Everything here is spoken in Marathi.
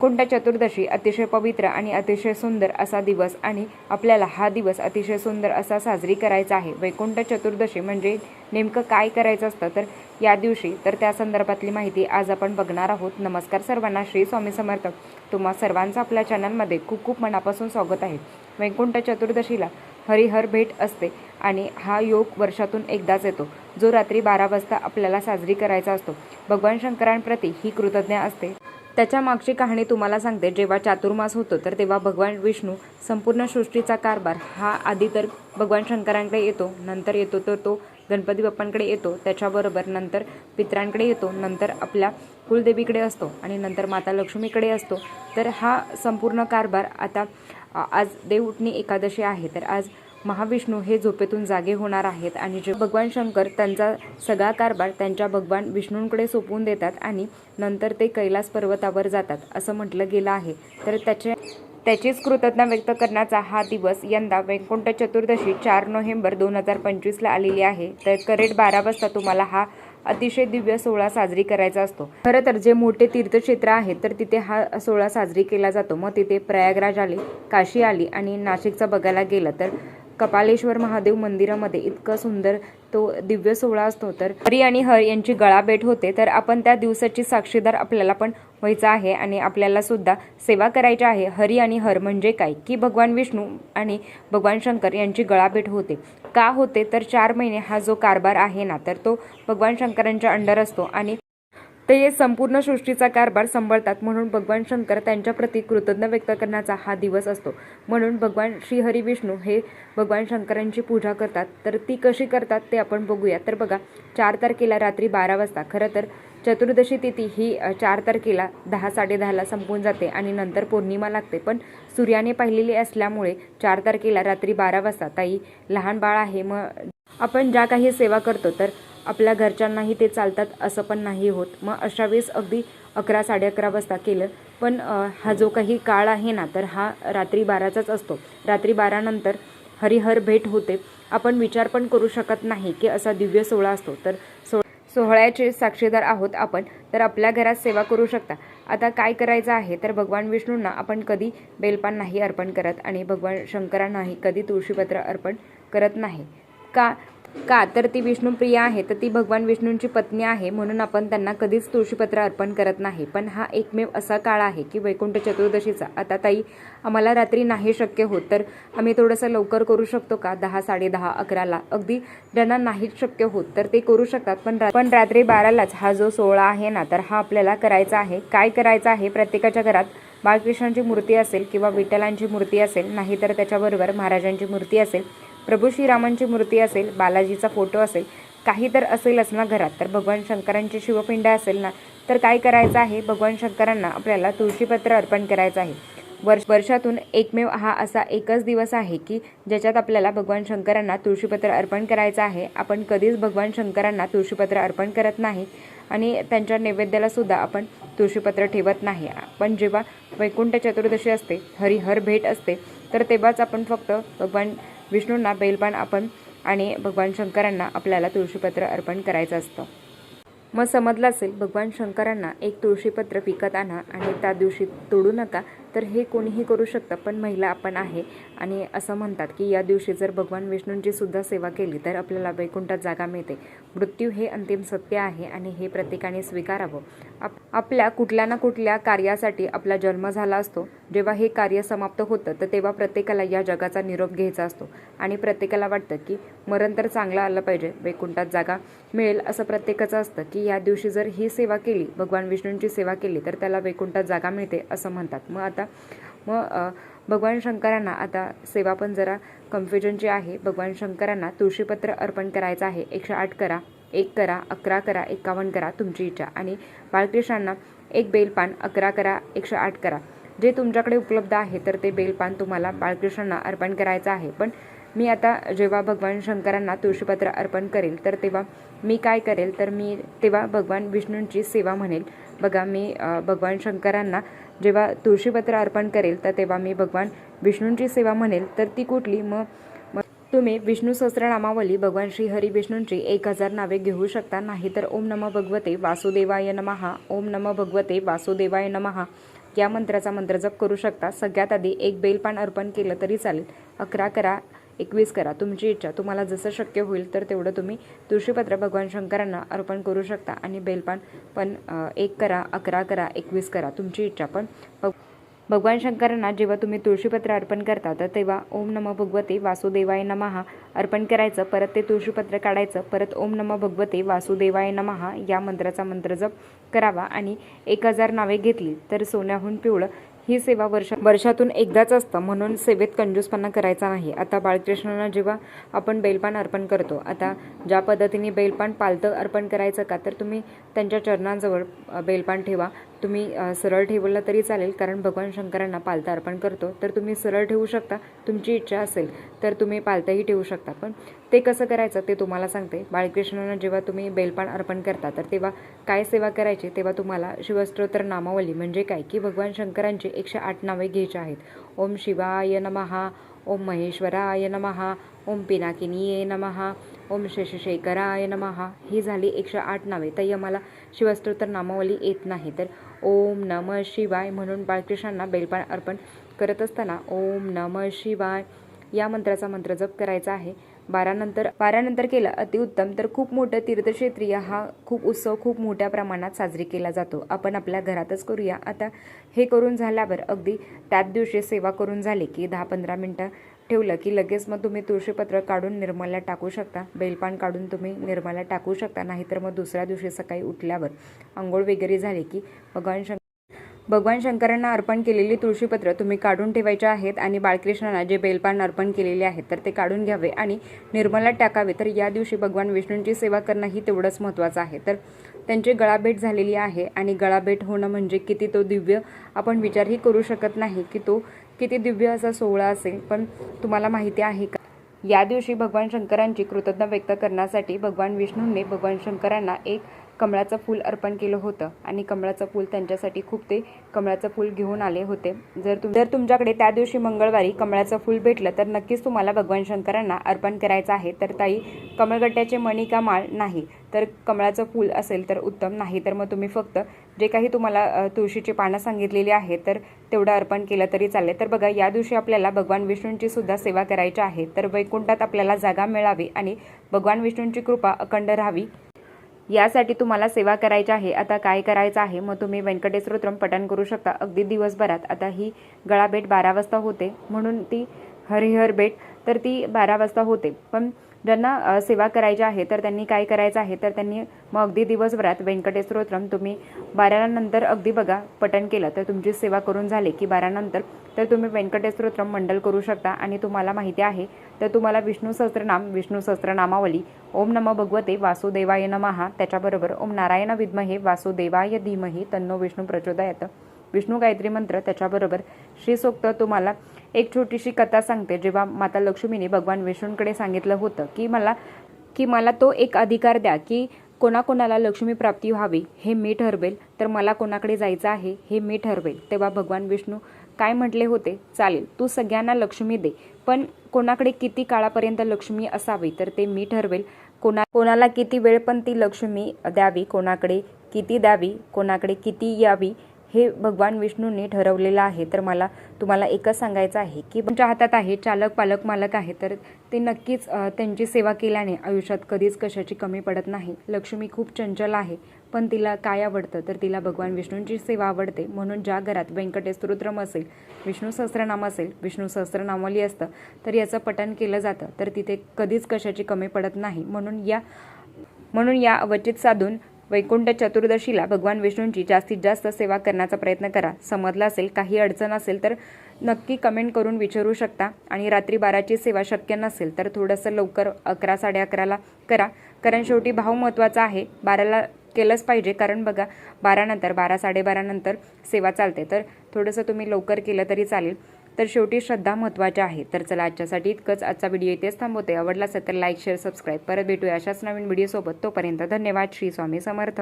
कुंठ चतुर्दशी अतिशय पवित्र आणि अतिशय सुंदर असा दिवस आणि आपल्याला हा दिवस अतिशय सुंदर असा साजरी करायचा आहे. वैकुंठ चतुर्दशी म्हणजे नेमकं काय करायचं असतं तर या दिवशी तर त्या संदर्भातली माहिती आज आपण बघणार आहोत. नमस्कार सर्वांना. श्री स्वामी समर्थ. तुम्हा सर्वांचं आपल्या चॅनलमध्ये खूप खूप मनापासून स्वागत आहे. वैकुंठ चतुर्दशीला हरिहर भेट असते आणि हा योग वर्षातून एकदाच येतो. जो रात्री बारा वाजता आपल्याला साजरी करायचा असतो. भगवान शंकरांप्रती ही कृतज्ञ असते. त्याच्या मागची कहाणी तुम्हाला सांगते. जेव्हा चातुर्मास होतो तर तेव्हा भगवान विष्णू संपूर्ण सृष्टीचा कारभार हा आधी तर भगवान शंकरांकडे येतो नंतर येतो तर तो गणपती बाप्पांकडे येतो त्याच्याबरोबर नंतर पित्रांकडे येतो नंतर आपल्या कुलदेवीकडे असतो आणि नंतर माता लक्ष्मीकडे असतो. तर हा संपूर्ण कारभार आता आज देवउठणी एकादशी आहे. तर आज महाविष्णू हे झोपेतून जागे होणार आहेत आणि जे भगवान शंकर त्यांचा सगळा कारभार त्यांच्या भगवान विष्णूंकडे सोपवून देतात आणि नंतर ते कैलास पर्वतावर जातात असं म्हटलं गेलं आहे. तर त्याचे त्याचीच कृतज्ञता व्यक्त करण्याचा हा दिवस यंदा वैकुंठ चतुर्दशी चार नोव्हेंबर दोन हजार पंचवीसला आलेली आहे. तर करेट बारा वाजता तुम्हाला हा अतिशय दिव्य सोहळा साजरी करायचा असतो. खरं तर जे मोठे तीर्थक्षेत्र आहे तर तिथे हा सोहळा साजरी केला जातो. मग तिथे प्रयागराज आली काशी आली आणि नाशिकचा बघायला गेलं तर कपालेश्वर महादेव मंदिरामध्ये इतकं सुंदर तो दिव्य सोहळा असतो. तर हरी आणि हर यांची गळाभेट होते. तर आपण त्या दिवसाची साक्षीदार आपल्याला पण व्हायचं आहे आणि आपल्याला सुद्धा सेवा करायची आहे. हरी आणि हर म्हणजे काय? की भगवान विष्णू आणि भगवान शंकर यांची गळाभेट होते. का होते? तर चार महिने हा जो कारभार आहे ना तर तो भगवान शंकरांच्या अंडर असतो आणि ते संपूर्ण सृष्टीचा कारभार सांभाळतात म्हणून भगवान शंकर त्यांच्याप्रती कृतज्ञ व्यक्त करण्याचा हा दिवस असतो. म्हणून भगवान श्रीहरी विष्णू हे भगवान शंकरांची पूजा करतात. तर ती कशी करतात ते आपण बघूया तर बघा चार तारखेला रात्री बारा वाजता खरं तर चतुर्दशी तिथी ही चार तारखेला दहा साडेदहाला संपून जाते आणि नंतर पौर्णिमा लागते. पण सूर्याने पाहिलेली असल्यामुळे चार तारखेला रात्री बारा वाजता ताई लहान बाळ आहे मग आपण ज्या काही सेवा करतो तर आपल्या घरच्यांनाही ते चालतात असं पण नाही होत. मग अशा वेळेस अगदी अकरा साडे अकरा वाजता केलं. पण हा जो काही काळ आहे ना तर हा रात्री बाराचाच असतो. रात्री बारानंतर हरिहर भेट होते. आपण विचार पण करू शकत नाही की असा दिव्य सोहळा असतो. तर सो सोहळ्याचे साक्षीदार आहोत आपण. तर आपल्या घरात सेवा करू शकता. आता काय करायचं आहे? तर भगवान विष्णूंना आपण कधी बेलपान नाही अर्पण करत आणि भगवान शंकरांनाही कधी तुळशीपत्र अर्पण करत नाही. का? का? तर ती विष्णुप्रिया आहे तर ती भगवान विष्णूंची पत्नी आहे म्हणून आपण त्यांना कधीच तुळशीपत्र अर्पण करत नाही. पण हा एकमेव असा काळ आहे की वैकुंठ चतुर्दशीचा. आता ताई आम्हाला रात्री नाही शक्य होत तर आम्ही थोडंसं लवकर करू शकतो का? दहा साडेदहा अकराला. अगदी ज्यांना नाहीच शक्य होत तर ते करू शकतात पण रा- पण रात्री बारालाच. हा जो सोहळा आहे ना तर हा आपल्याला करायचा आहे. काय करायचा आहे? प्रत्येकाच्या घरात बाळकृष्णांची मूर्ती असेल किंवा विठ्ठलांची मूर्ती असेल नाहीतर त्याच्याबरोबर महाराजांची मूर्ती असेल प्रभू श्रीरामांची मूर्ती असेल बालाजीचा फोटो असेल काही तर असेलच ना घरात. तर भगवान शंकरांची शिवपिंड असेल ना तर काय करायचं आहे? भगवान शंकरांना आपल्याला तुळशीपत्र अर्पण करायचं आहे. वर्ष वर्षातून एकमेव हा असा एकच दिवस आहे की ज्याच्यात आपल्याला भगवान शंकरांना तुळशीपत्र अर्पण करायचं आहे. आपण कधीच भगवान शंकरांना तुळशीपत्र अर्पण करत नाही आणि त्यांच्या नैवेद्याला सुद्धा आपण तुळशीपत्र ठेवत नाही. पण जेव्हा वैकुंठ चतुर्दशी असते हरिहर भेट असते तर तेव्हाच आपण फक्त भगवान विष्णूंना बैलपान आपण आणि भगवान शंकरांना आपल्याला तुळशीपत्र अर्पण करायचं असतं. मग समजलं असेल भगवान शंकरांना एक तुळशीपत्र विकत आणा आणि त्या दिवशी तोडू नका तर हे कोणीही करू शकतं पण महिला आपण आहे. आणि असं म्हणतात की या दिवशी जर भगवान विष्णूंची सुद्धा सेवा केली तर आपल्याला वैकुंठात जागा मिळते. मृत्यू हे अंतिम सत्य आहे आणि हे प्रत्येकाने स्वीकारावं. आप आपल्या कुठल्या ना कुठल्या कार्यासाठी आपला जन्म झाला असतो. जेव्हा हे कार्य समाप्त होतं तर तेव्हा प्रत्येकाला या जगाचा निरोप घ्यायचा असतो. आणि प्रत्येकाला वाटतं की मरण तर चांगलं आलं पाहिजे वैकुंठात जागा मिळेल असं प्रत्येकाचं असतं की या दिवशी जर ही सेवा केली भगवान विष्णूंची सेवा केली तर त्याला वैकुंठात जागा मिळते असं म्हणतात. मग आता मग भगवान शंकरांना आता सेवा पण जरा कन्फ्युजनची आहे भगवान शंकरांना तुळशीपत्र अर्पण करायचं आहे. एकशे आठ करा एक करा अकरा करा एकावन्न करा तुमची इच्छा. आणि बाळकृष्णांना एक बेलपान अकरा करा एकशे आठ करा. जे तुमच्याकडे उपलब्ध आहे तर ते बेलपान तुम्हाला बाळकृष्णांना अर्पण करायचं आहे. पण मी आता जेव्हा भगवान शंकरांना तुळशीपत्र अर्पण करेल तर तेव्हा मी काय करेल? तर मी तेव्हा भगवान विष्णूंची सेवा म्हणेल. बघा मी भगवान शंकरांना जेव्हा तुळशीपत्र अर्पण करेल तर तेव्हा मी भगवान विष्णूंची सेवा म्हणेल. तर ती कुठली? मग तुम्ही विष्णू सहस्रनामावली भगवान श्री हरी विष्णूंची एक हजार नावे घेऊ शकता. नाही तर ओम नम भगवते वासुदेवाय नमहा ओम नम भगवते वासुदेवाय नमहा या मंत्राचा मंत्र जप करू शकता. सगळ्यात आधी एक बेलपान अर्पण केलं तरी चालेल. अकरा करा. एकवीस करा. तुमची इच्छा. तुम्हाला जसं शक्य होईल तर तेवढं तुम्ही तुळशीपत्र भगवान शंकरांना अर्पण करू शकता. आणि बेलपान पण एक करा अकरा करा एकवीस करा. तुमची इच्छा. पण भग- भगवान शंकरांना जेव्हा तुम्ही तुळशीपत्र अर्पण करता तर तेव्हा ओम नमः भगवते वासुदेवाय नमहा अर्पण करायचं. परत ते तुळशीपत्र काढायचं. परत ओम नमः भगवते वासुदेवाय नमहा या मंत्राचा मंत्र जप करावा. आणि एक हजार नावे घेतली तर सोन्याहून पिवळं ही सेवा वर्ष वर्षातून एकदाच असतं म्हणून सेवेत कंजूसपणा करायचा नाही. आता बाळकृष्णांना जेव्हा आपण बेलपान अर्पण करतो आता ज्या पद्धतीने बेलपान पालतं अर्पण करायचं का तर तुम्ही त्यांच्या चरणांजवळ बैलपान बेलपान ठेवा. तुम्ही सरळ ठेवलं तरी चालेल कारण भगवान शंकरांना पालता अर्पण करतो. तर तुम्ही सरळ ठेवू शकता तुमची इच्छा असेल तर तुम्ही पालतंही ठेवू शकता. पण ते कसं करायचं ते तुम्हाला सांगते. बाळकृष्णांना जेव्हा तुम्ही बेलपान अर्पण करता तर तेव्हा काय सेवा करायची? तेव्हा तुम्हाला शिवस्त्रोत्तर नामावली म्हणजे काय? की भगवान शंकरांची एकशे आठ नावे घ्यायची आहेत. ओम शिवाय नमहा ओम महेश्वराय नमहा ओम पिनाकिनीये नमहा ओम शशशेखराय नमहा ही झाली एकशे आठ नावे. तर यमाला शिवस्तोत्र नामावली येत नाही. तर ओम नम शिवाय म्हणून बाळकृष्णांना बेलपान अर्पण करत असताना ओम नम शिवाय या मंत्राचा मंत्र जप करायचा आहे. बारानंतर बारानंतर केलं अतिउत्तम. तर खूप मोठं तीर्थक्षेत्रीय हा खूप उत्सव खूप मोठ्या प्रमाणात साजरी केला जातो. आपण आपल्या घरातच करूया. आता हे करून झाल्यावर अगदी त्याच दिवशी सेवा करून झाली की दहा पंधरा मिनटं ठेवलं की लगेच मग तुम्ही तुळशीपत्र काढून निर्मला टाकू शकता. बेलपान काढून तुम्ही निर्मला टाकू शकता. नाहीतर मग दुसऱ्या दिवशी सकाळी उठल्यावर आंघोळ वगैरे झाली की भगवान शंकर भगवान शंकरांना अर्पण केलेली तुळशीपत्र तुम्ही काढून ठेवायचे आहेत आणि बाळकृष्णांना जे बेलपान अर्पण केलेले आहेत तर ते काढून घ्यावे आणि निर्मला टाकावे. तर या दिवशी भगवान विष्णूंची सेवा करणं ही तेवढंच महत्त्वाचं आहे. तर त्यांची गळाभेट झालेली आहे आणि गळाभेट होणं म्हणजे किती तो दिव्य आपण विचारही करू शकत नाही की तो किती दिव्य असा सोहळा असेल पण तुम्हाला माहिती आहे का? या दिवशी भगवान शंकरांची कृतज्ञता व्यक्त करण्यासाठी भगवान विष्णूंनी भगवान शंकरांना एक कमळाचं फूल अर्पण केलं होतं आणि कमळाचं फूल त्यांच्यासाठी खूप ते कमळाचं फूल घेऊन आले होते. जर तुम जर तुमच्याकडे त्या दिवशी मंगळवारी कमळाचं फूल भेटलं तर नक्कीच तुम्हाला भगवान शंकरांना अर्पण करायचं आहे. तर ताई कमळगट्ट्याचे मणी का माळ नाही तर कमळाचं फूल असेल तर उत्तम नाही तर मग तुम्ही फक्त जे काही तुम्हाला तुळशीची पानं सांगितलेली आहे तर तेवढं अर्पण केलं तरी चालेल. तर बघा या दिवशी आपल्याला भगवान विष्णूंची सुद्धा सेवा करायची आहे. तर वैकुंठात आपल्याला जागा मिळावी आणि भगवान विष्णूंची कृपा अखंड राहावी. यासाठी तुम्हाला सेवा करायची आहे आता काय करायचं आहे? मग तुम्ही व्यंकटेश्वरोत्रम पठण करू शकता. अगदी दिवसभरात. आता ही गळाभेट बारा वाजता होते. म्हणून ती हरिहर भेट तर ती बारा वाजता होते. पण ज्यांना सेवा करायची आहे तर त्यांनी काय करायचं आहे तर त्यांनी मग अगदी दिवसभरात व्यंकटेश स्तोत्रम तुम्ही बारानंतर अगदी बघा पठण केलं तर तुमची सेवा करून झाली की बारानंतर तर तुम्ही व्यंकटेश स्तोत्रम मंडल करू शकता. आणि तुम्हाला माहिती आहे तर तुम्हाला विष्णू सहस्त्रनाम विष्णू सहस्त्रनामावली ओम नम भगवते वासुदेवाय नमहा त्याच्याबरोबर ओम नारायण विद्महे वासुदेवाय धीमहि तन्नो विष्णू प्रचोदयात. विष्णू गायत्री मंत्र त्याच्याबरोबर श्री सोक्त तुम्हाला एक छोटीशी कथा सांगते जेव्हा माता लक्ष्मीने भगवान विष्णूंकडे सांगितलं होतं की मला की मला तो एक अधिकार द्या की कोणाकोणाला लक्ष्मी प्राप्ती व्हावी हे मी ठरवेल. तर मला कोणाकडे जायचं आहे हे मी ठरवेल. तेव्हा भगवान विष्णू काय म्हटले होते? चालेल तू सगळ्यांना लक्ष्मी दे पण कोणाकडे किती काळापर्यंत लक्ष्मी असावी तर ते मी ठरवेल. कोणा कोणाला किती वेळ पण ती लक्ष्मी द्यावी कोणाकडे किती द्यावी कोणाकडे किती यावी हे भगवान विष्णूंनी ठरवलेलं आहे. तर मला तुम्हाला एकच सांगायचं आहे की तुमच्या हातात आहे चालक पालक मालक आहे. तर ते नक्कीच त्यांची सेवा केल्याने आयुष्यात कधीच कशाची कमी पडत नाही. लक्ष्मी खूप चंचल आहे पण तिला काय आवडतं? तर तिला भगवान विष्णूंची सेवा आवडते. म्हणून ज्या घरात व्यंकटेश स्तोत्रम असेल विष्णू सहस्रनाम असेल विष्णू सहस्त्रनामावली असतं तर याचं पठण केलं जातं. तर तिथे कधीच कशाची कमी पडत नाही. म्हणून या म्हणून या अवचित साधून वैकुंठ चतुर्दशीला भगवान विष्णूंची जास्तीत जास्त सेवा करण्याचा प्रयत्न करा. समजला असेल काही अडचण असेल तर नक्की कमेंट करून विचारू शकता. आणि रात्री बाराची सेवा शक्य नसेल तर थोडंसं लवकर अकरा साडे अकराला करा. कारण शेवटी भाव महत्त्वाचा आहे. बाराला केलंच पाहिजे. कारण बघा बारानंतर बारा साडेबारानंतर सेवा चालते. तर थोडंसं तुम्ही लवकर केलं तरी चालेल. तर शेवटी श्रद्धा महत्त्वाच्या आहे. तर चला आजच्यासाठी इतकंच. आजचा व्हिडिओ इथेच थांबवते आवडला असेल तर लाईक शेअर सबस्क्राईब. परत भेटूया अशाच नवीन व्हिडिओसोबत. तोपर्यंत धन्यवाद. श्री स्वामी समर्थ.